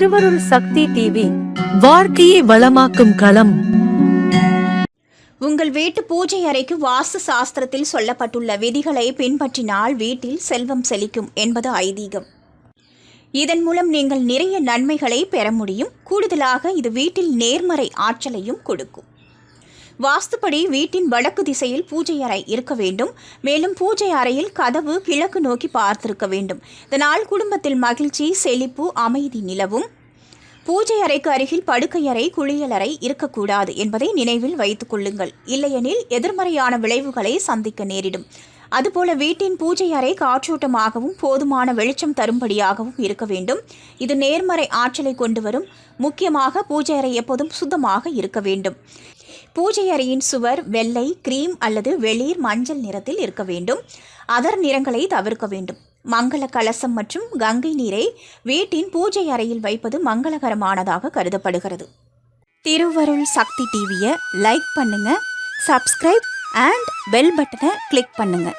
திருவருள் சக்தி டிவி வாழ்க்கையை வளமாக்கும் களம். உங்கள் வீட்டு பூஜை அறைக்கு வாஸ்து சாஸ்திரத்தில் சொல்லப்பட்டுள்ள விதிகளை பின்பற்றினால் வீட்டில் செல்வம் செழிக்கும் என்பது ஐதீகம். இதன் மூலம் நீங்கள் நிறைய நன்மைகளை பெற முடியும். கூடுதலாக இது வீட்டில் நேர்மறை ஆற்றலையும் கொடுக்கும். வாஸ்துப்படி வீட்டின் வடக்கு திசையில் பூஜை அறை இருக்க வேண்டும். மேலும் பூஜை அறையில் கதவு கிழக்கு நோக்கி பார்த்திருக்க வேண்டும். இதனால் குடும்பத்தில் மகிழ்ச்சி செழிப்பு அமைதி நிலவும். பூஜை அறைக்கு அருகில் படுக்கையறை குளியலறை இருக்கக்கூடாது என்பதை நினைவில் வைத்துக் கொள்ளுங்கள். இல்லையெனில் எதிர்மறையான விளைவுகளை சந்திக்க நேரிடும். அதுபோல வீட்டின் பூஜை அறை காற்றோட்டமாகவும் போதுமான வெளிச்சம் தரும்படியாகவும் இருக்க வேண்டும். இது நேர்மறை ஆற்றலை கொண்டு வரும். முக்கியமாக பூஜை அறை எப்போதும் சுத்தமாக இருக்க வேண்டும். பூஜை அறையின் சுவர் வெள்ளை கிரீம் அல்லது வெளிர் மஞ்சள் நிறத்தில் இருக்க வேண்டும். அதர் நிறங்களை தவிர்க்க வேண்டும். மங்கள கலசம் மற்றும் கங்கை நீரை வீட்டின் பூஜை அறையில் வைப்பது மங்களகரமானதாக கருதப்படுகிறது. திருவருள் சக்தி டிவியை லைக் பண்ணுங்க சப்ஸ்கிரைப் அண்ட் பெல் பட்டனை கிளிக் பண்ணுங்கள்